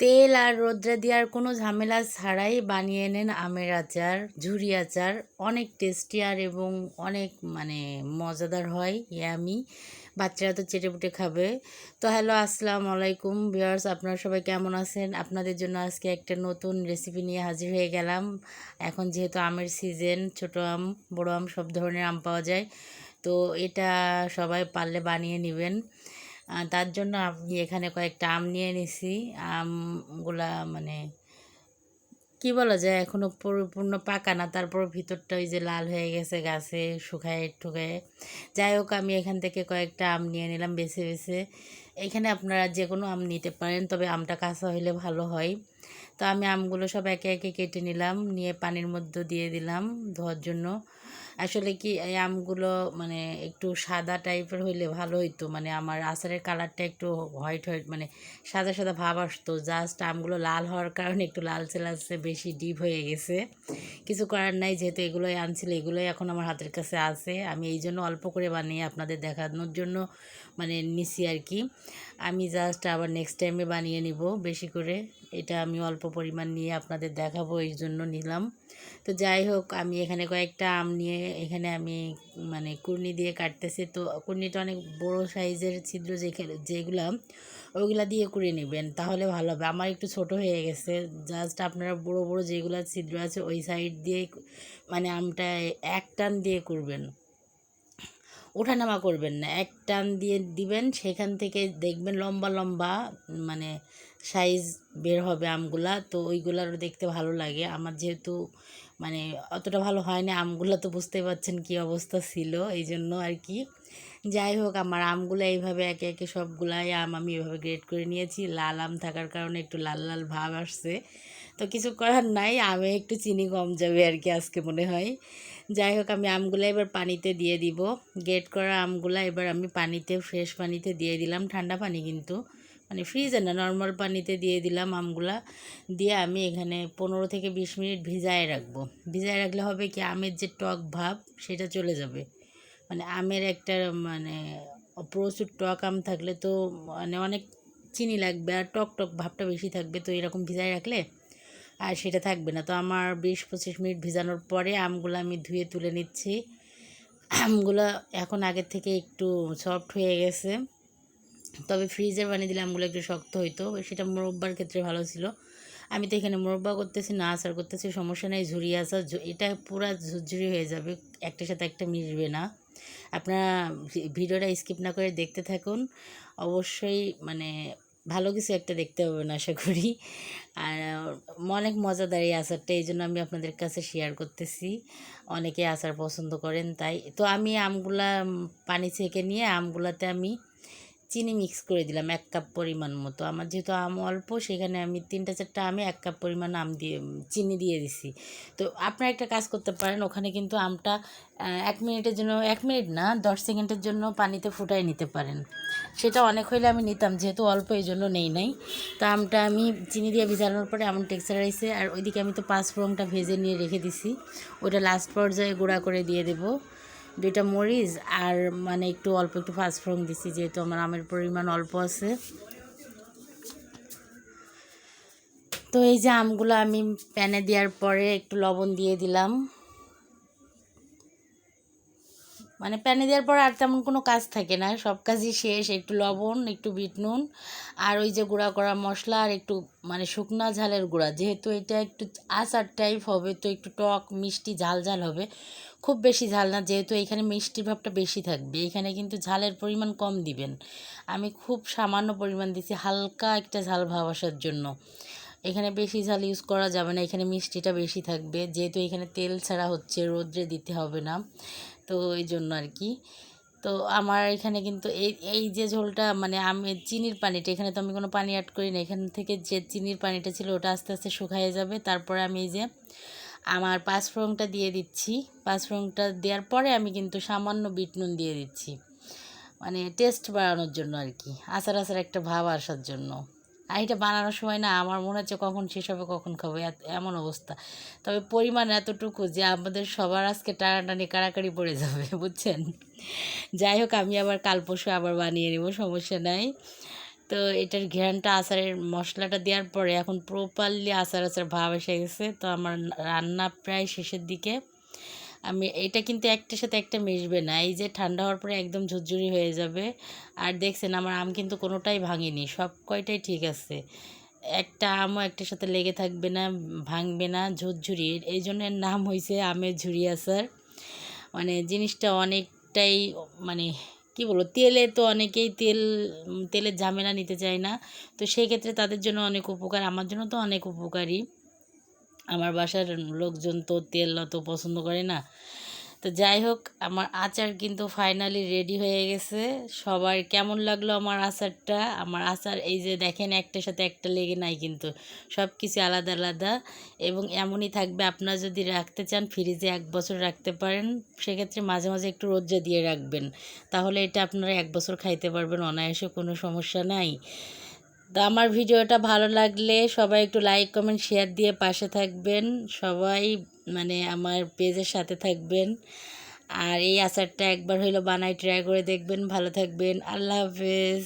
তেল আর রোদ্রে দেওয়ার কোনো ঝামেলা ছাড়াই বানিয়ে নেন আমের আচার, ঝুরি আচার। অনেক টেস্টি আর এবং অনেক মানে মজাদার হয় এ আমি বাচ্চারা তো চেটেপুটে খাবে। তো হ্যালো, আসসালামু আলাইকুম। ভিউয়ার্স, আপনারা সবাই কেমন আছেন? আপনাদের জন্য আজকে একটা নতুন রেসিপি নিয়ে হাজির হয়ে গেলাম। এখন যেহেতু আমের সিজন ছোট আম, বড় আম, সব ধরনের আম পাওয়া যায়। তো এটা সবাই পারলে বানিয়ে নেবেন। তার জন্য আমি এখানে কয়েকটা আম নিয়ে নিছি। আমগুলা মানে কি বলা যায়, এখনও পরিপূর্ণ পাকা না, তারপর ভিতরটা ওই যে লাল হয়ে গেছে গাছে, শুকায় ঠুকায়। যাই হোক, আমি এখান থেকে কয়েকটা আম নিয়ে নিলাম বেছে বেছে। এখানে আপনারা যে কোনো আম নিতে পারেন, তবে আমটা কাঁচা হলে ভালো হয়। তো আমি আমগুলো সব একে একে কেটে নিলাম, নিয়ে পানির মধ্যে দিয়ে দিলাম ধোয়ার জন্য। আসলে কি এই আমগুলো মানে একটু সাদা টাইপের হইলে ভালো হইতো? মানে আমার আচারের কালারটা একটু হোয়াইট হোয়াইট মানে সাদা সাদা ভাব আসতো। জাস্ট আমগুলো লাল হওয়ার কারণে একটু লালচে লালচে বেশি ডিপ হয়ে গেছে। কিছু করার নাই, যেহেতু এগুলোই আনছিল, এগুলোই এখন আমার হাতের কাছে আছে। আমি এই জন্য অল্প করে বানিয়ে আপনাদের দেখানোর জন্য মানে নিছি আর কি। আমি জাস্ট আবার নেক্সট টাইমে বানিয়ে নিব বেশি করে। এটা আমি অল্প পরিমাণ নিয়ে আপনাদের দেখাবো, এই জন্য নিলাম। তো যাই হোক, আমি এখানে কয়েকটা আম নিয়ে এখানে আমি মানে কুর্নি দিয়ে কাটতেছি। তো কুর্নিটা অনেক বড় সাইজের ছিদ্র যেখানে, যেগুলা, ওইগুলা দিয়ে করে নেবেন, তাহলে ভালো হবে। আমার একটু ছোট হয়ে গেছে। জাস্ট আপনারা বড় বড় যেগুলো ছিদ্র আছে, ওই সাইড দিয়ে মানে আমটা এক টান দিয়ে করবেন ওঠানামা করবেন না। এক টান দিয়ে দিবেন, সেখান থেকে দেখবেন লম্বা লম্বা মানে সাইজ বের হবে আমগুলা। তো ওইগুলারও দেখতে ভালো লাগে। আমার যেহেতু মানে অতটা ভালো হয় না আমগুলো তো বুঝতে পারছেন কি অবস্থা ছিল এই জন্য আর কি। যাই হোক, আমার আমগুলো এইভাবে একে একে সবগুলাই আম আমি এভাবে গ্রেড করে নিয়েছি। লাল আম থাকার কারণে একটু লাল লাল ভাব আসছে। তো কিছু করার নাই, আমে একটু চিনি কম যাবে আর কি আজকে মনে হয়। যাই হোক, আমি আমগুলো এবার পানিতে দিয়ে দিব। গ্রেড করা আমগুলো এবার আমি পানিতে ফ্রেশ পানিতে দিয়ে দিলাম। ঠান্ডা পানি কিন্তু। মানে ফ্রিজে না নর্মাল পানিতে দিয়ে দিলাম আমগুলা। দিয়ে আমি এখানে পনেরো থেকে বিশ মিনিট ভিজায় রাখব। ভিজায় রাখলে হবে কি, আমের যে টক ভাব, সেটা চলে যাবে। মানে আমের একটা মানে প্রচুর টক আম থাকলে তো মানে অনেক চিনি লাগবে আর টক টক ভাবটা বেশি থাকবে, তো এরকম ভিজায় রাখলে আর সেটা থাকবে না। তো আমার বিশ পঁচিশ মিনিট ভিজানোর পরে আমগুলো আমি ধুয়ে তুলে নিচ্ছি। আমগুলো এখন আগের থেকে একটু সফট হয়ে গেছে। তবে ফ্রিজে বানিয়ে দিলে আমগুলো একটু শক্ত হইতো, সেটা মোরব্বার ক্ষেত্রে ভালো ছিল। আমি তো এখানে মোরব্বা করতেছি, না আচার করতেছি, সমস্যা নেই, ঝুরি আচার এটা পুরা ঝুরঝুরি হয়ে যাবে একটার সাথে একটা মিশবে না। আপনারা ভিডিওটা স্কিপ না করে দেখতে থাকুন, অবশ্যই মানে ভালো কিছু একটা দেখতে হবে না আশা করি। আর অনেক মজাদার এই আচারটা, এই জন্য আমি আপনাদের কাছে শেয়ার করতেছি। অনেকে আচার পছন্দ করেন, তাই। তো আমি আমগুলা পানি ছেঁকে নিয়ে আমগুলাতে আমি চিনি মিক্স করে দিলাম এক কাপ পরিমাণ মতো। আমার যেহেতু আম অল্প, সেখানে আমি তিনটা চারটা আমে এক কাপ পরিমাণ আম দিয়ে চিনি দিয়ে দিছি। তো আপনারা একটা কাজ করতে পারেন, ওখানে কিন্তু আমটা এক মিনিটের জন্য, এক মিনিট না, দশ সেকেন্ডের জন্য পানিতে ফুটাই নিতে পারেন। সেটা অনেক হইলে আমি নিতাম, যেহেতু অল্প এই জন্য নেই নাই। তো আমটা আমি চিনি দিয়ে ভিজানোর পরে এমন টেক্সচার আইসে আর ওইদিকে আমি তো পাঁচ ফোড়নটা ভেজে নিয়ে রেখে দিছি। ওটা লাস্ট পর্যায়ে গুঁড়া করে দিয়ে দেবো। দুইটা মরিচ আর মানে একটু অল্প একটু ফাঁসফোড়ন দিছি, যেহেতু আমার আমের পরিমাণ অল্প আছে। তো এই যে আমগুলো আমি প্যানে দেওয়ার পরে একটু লবণ দিয়ে দিলাম। মানে প্যানে দেওয়ার পর আর তেমন কোনো কাজ থাকে না। সব কাজই শেষ, একটু লবণ, একটু বিট নুন আর ওই যে গুঁড়া করা মশলা আর একটু মানে শুকনা ঝালের গুঁড়া। যেহেতু এটা একটু আচার টাইপ হবে তো একটু টক, মিষ্টি, ঝাল ঝাল হবে। খুব বেশি ঝাল না, যেহেতু এখানে মিষ্টির ভাবটা বেশি থাকবে। এখানে কিন্তু ঝালের পরিমাণ কম দিবেন। আমি খুব সামান্য পরিমাণ দিছি, হালকা একটা ঝাল ভাব আসার জন্য। এখানে বেশি ঝাল ইউজ করা যাবে না, এখানে মিষ্টিটা বেশি থাকবে। যেহেতু এখানে তেল ছাড়া হচ্ছে, রোদ্রে দিতে হবে না। তো এই জন্য আর কি তো আমার এখানে কিন্তু এই এই যে ঝোলটা মানে আমি চিনির পানিটা, এখানে তো আমি কোনো পানি অ্যাড করি না। এখান থেকে যে চিনির পানিটা ছিল ওটা আস্তে আস্তে শুকায় যাবে। তারপরে আমি এই যে আমার পাঁচফোড়নটা দিয়ে দিচ্ছি। পাঁচফোড়নটা দেওয়ার পরে আমি কিন্তু সামান্য বিট নুন দিয়ে দিচ্ছি। মানে টেস্ট বাড়ানোর জন্য আর কি আচার আচার একটা ভাব আসার জন্য। আর এটা বানানোর সময় না আমার মনে হচ্ছে কখন শেষ হবে, কখন খাব এমন অবস্থা। তবে পরিমাণ এতটুকু যে আমাদের সবার আজকে টানাটানি কাড়াকাড়ি পড়ে যাবে, বুঝছেন? যাই হোক, আমি আবার কাল পরশু আবার বানিয়ে নেব, সমস্যা নাই। তো এটার ঘ্যানটা আচারের মশলাটা দেওয়ার পরে এখন প্রপারলি আচার আচার ভাব এসে গেছে। তো আমার রান্না প্রায় শেষের দিকে। আমি, এটা কিন্তু একটার সাথে একটা মিশবে না। এই যে ঠান্ডা হওয়ার পরে একদম ঝুরঝুরি হয়ে যাবে। আর দেখছেন আমার আম কিন্তু কোনোটাই ভাঙেনি, সব কয়টাই ঠিক আছে। একটা আমও একটার সাথে লেগে থাকবে না, ভাঙবে না, ঝুরঝুরি। এই জন্য এর নাম হয়েছে আমের ঝুরি আচার মানে জিনিসটা অনেকটাই মানে কি বলব, তেলে তো অনেকেই তেল, তেলের ঝামেলা নিতে চায় না। তো সেই ক্ষেত্রে তাদের জন্য অনেক উপকার, আমার জন্য তো অনেক উপকারী। আমার বাসার লোকজন তো তেল অত পছন্দ করে না। তো যাই হোক, আমার আচার কিন্তু ফাইনালি রেডি হয়ে গেছে। সবার কেমন লাগল আমার আচারটা? আমার আচার, এই যে দেখেন একটার সাথে একটা লেগে নাই কিন্তু। সব কিছু আলাদা আলাদা। এবং এমনই থাকবে, আপনারা যদি রাখতে চান ফ্রিজে এক বছর রাখতে পারেন। সেক্ষেত্রে মাঝে মাঝে একটু রোদ্রে দিয়ে রাখবেন। তাহলে এটা আপনারা এক বছর খাইতে পারবেন, অনায়াসে কোনো সমস্যা নাই। তো আমার ভিডিওটা ভালো লাগলে সবাই একটু লাইক কমেন্ট শেয়ার দিয়ে পাশে থাকবেন। সবাই মানে আমার পেজের সাথে থাকবেন। আর এই আচারটা একবার হইল বানাই ট্রাই করে দেখবেন। ভালো থাকবেন। আল্লাহ হাফেজ।